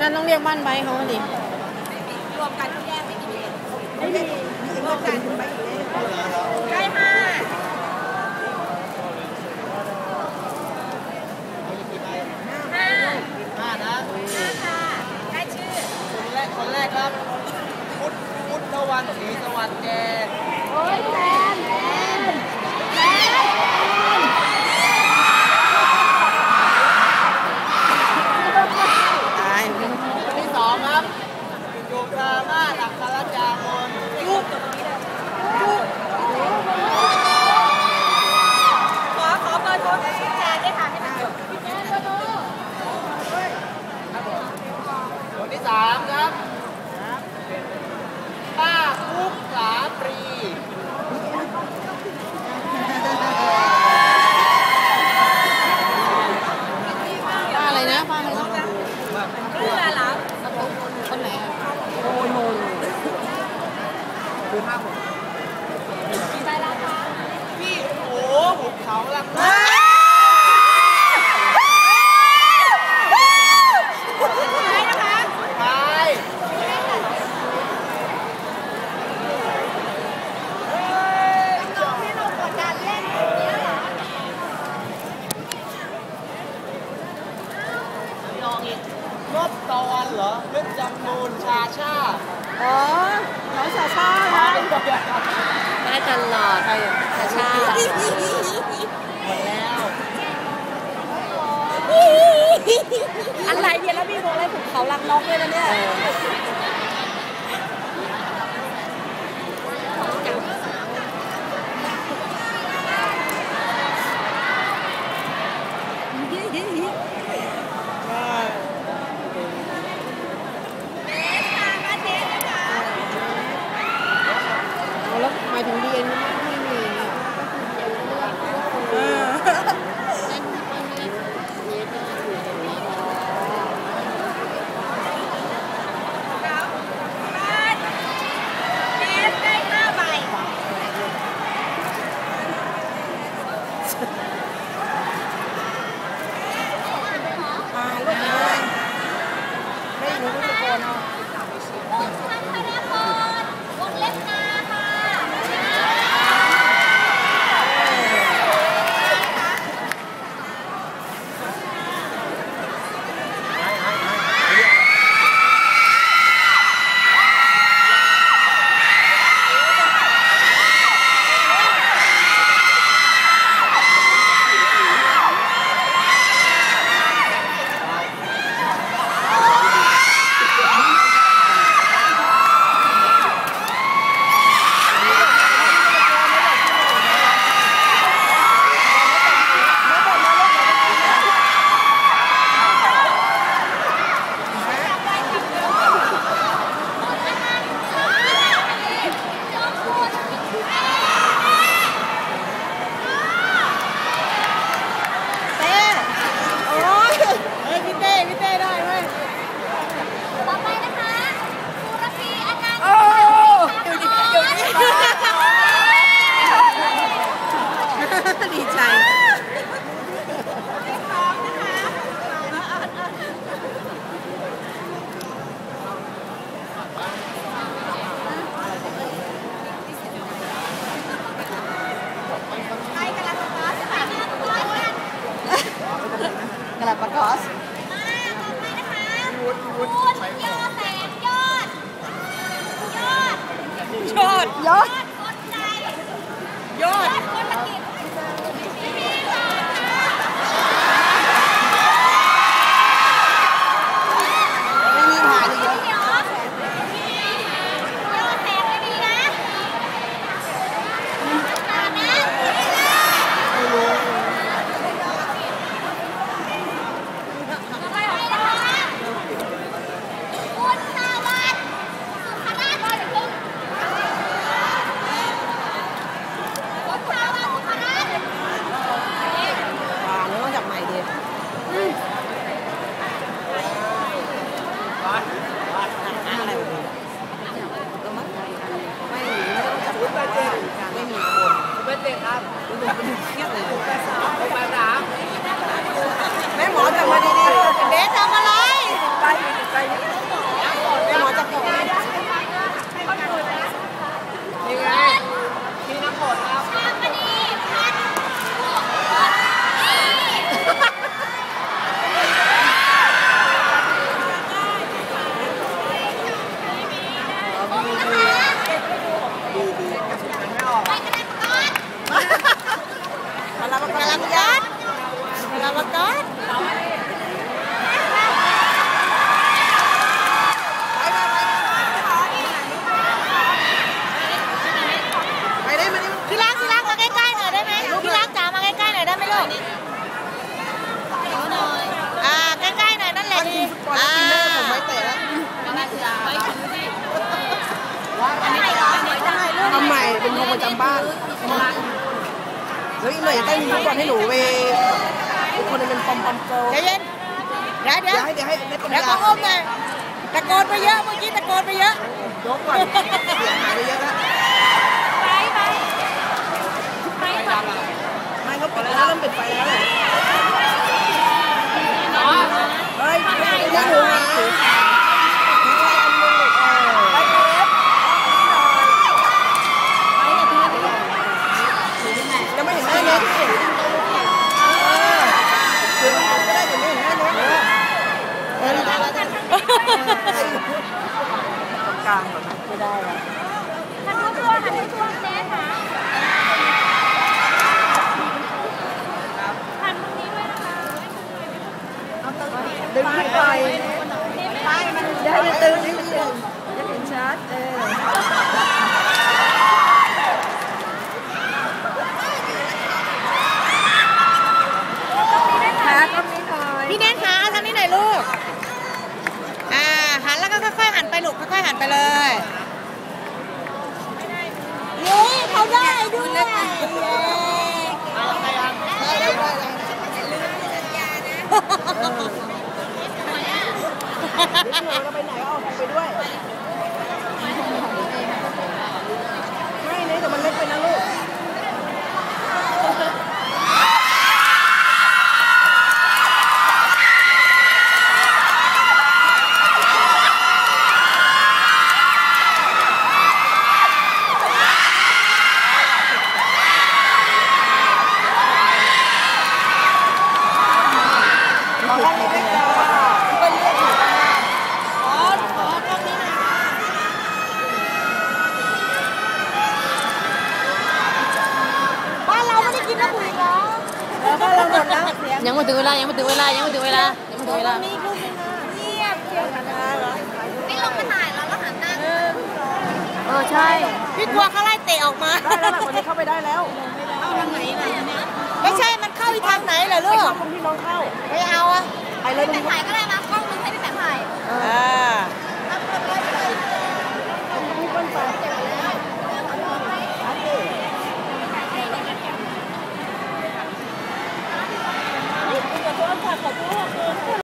นั่นต้องเรียกบ้านไบค์เขาดิรวมกันทุกแยกไม่กี่ไม่มีรวมกันได้ห้าห้าห้านะห้าค่ะได้ชื่อ คนแรกคนแรกครับพุทธพุทธวันศรีสวัสดิ์แกโอ้ยแฟนแฟนแฟน ตาย คนที่สองครับโยกามาอัครจามน ขอขอเบอร์โทรแฟนด้วยค่ะให้มันจบแฟนเบอร์โทร คนที่สามครับป้าคุกสาปรี ป้าอะไรนะป้าอะไรนะ เพื่อเหรอ คนไหนอะ ได้แล้วค่ะ พี่โอ้หุบเขาลำ ใช่นะคะ ไทย น้องให้เรากดดันเล่นอย่างเงี้ยเหรอ ลองอีกนบตะวันเหรอนึกจำนูน ชาชาอ๋อ น้องชาชานะได้ตลอดไปชาชาหมดแล้วอะไรเนี่ยแล้วมีวงอะไรถูกเขารักนกด้วยนะเนี่ย ดีใจใครกำลังคอสค่ะมาต่อไปนะคะกระปากอสวุฒิวุฒิยอแสงยอด ยอด ยอดยอด คนใจ ยอด ยอดคนละกิจมีต่อค่ะ ไม่มีถ่ายเยอะ เดี๋ยวยอดแสงไม่ดีนะตามนะต่อไปนะคะคุณสวัสดิ์สุขราชบริสุทธิ์คุณสวัสดิ์สุขราช อ่าแล้วต้องจับใหม่ดิอะไรวะก็มั้งไม่ไม่ต้องจับการไม่มีคน เป็นเด็กครับเครียดเลยแปดสามแม่หมอจับมาดีๆสทำอะไรไปไปหมอจะขอ นี่ไงพี่น้ำฝนครับ ชามมณีพันไปกระดานก่อน มาลาประกันยัดมาลาประกันไปได้มาดิ พี่รักพี่รักมาใกล้ๆหน่อยได้ไหมพี่รักจ๋ามาใกล้ๆหน่อยได้ไหมลูกอ่าใกล้ๆหน่อยนั่นแหละดี บอล อ่า กินได้ผมไม่เตะแล้วทำใหม่ เป็นวงประจำบ้านแล้วอีกหน่อยจะได้มีฟุตบอลให้หนูเวอีกคนนึงเป็นปอมปอมโกใจเย็นเดี๋ยวเดี๋ยวเดี๋ยวให้เดี๋ยวให้ได้ปัญเดี๋ยวญาขออมหน่อยตะโกนไปเยอะเมื่อกี้ตะโกนไปเยอะยกก่อนเสียงหายไปเยอะแล้วไปไปไปก่อนไม่เขาปิดแล้วเริ่มปิดไฟแล้วเฮ้ยยังอยู่หาถืออะไรอันนึงเออไปเล็บยังไม่เห็นหน้าเน็ตเออถือมันก็ได้แต่ไม่เห็นหน้าเน็ตเออได้แล้วได้กลางก่อนนะ ไม่ได้ละหันทุกตัวหันทุกตัวเจ๊ค่ะหันตรงนี้ด้วยนะคะดึงขึ้นไปไปมันได้มันตึงนิดเดียวจะเห็นชัดเออขาก็มีหน่อยพี่เน้นขาทางนี้หน่อยลูก อ่าหันแล้วก็ค่อย ลูกค่อยๆหันไปเลยเย้เขาได้ด้วยเอาใครยังได้ได้ได้หนูจะไปไหนเอาไปด้วย ไม่เนี่ยแต่มันเล็กไปนะลูก ขอห้องนี้ด้วยจ้าไปเรียกอยู่ขอขอห้องนี้หน่อยบ้านเราไม่ได้กินน้ำผึ้งเหรอเออบ้านเรา หมดแล้วเสียงยังไม่ถึงเวลายังไม่ถึงเวลายังไม่ถึงเวลายังไม่ถึงเวลานี่ลูกนึงนะเงียบเกี่ยวกันนะเหรอไม่ลงมาถ่ายแล้วแล้วหันหน้าเออเออใช่พี่กลัวเขาไล่เตะออกมาได้แล้วล่ะวันนี้เข้าไปได้แล้วไม่ใช่มันเข้าอีกทางไหนเหรอลูกเข้าตรงที่น้องเข้าไม่เอาอะไปเลยตรงแต่นี้ถ่ายก็ได้นะกล้องนึงให้พี่แปะถ่ายอ่า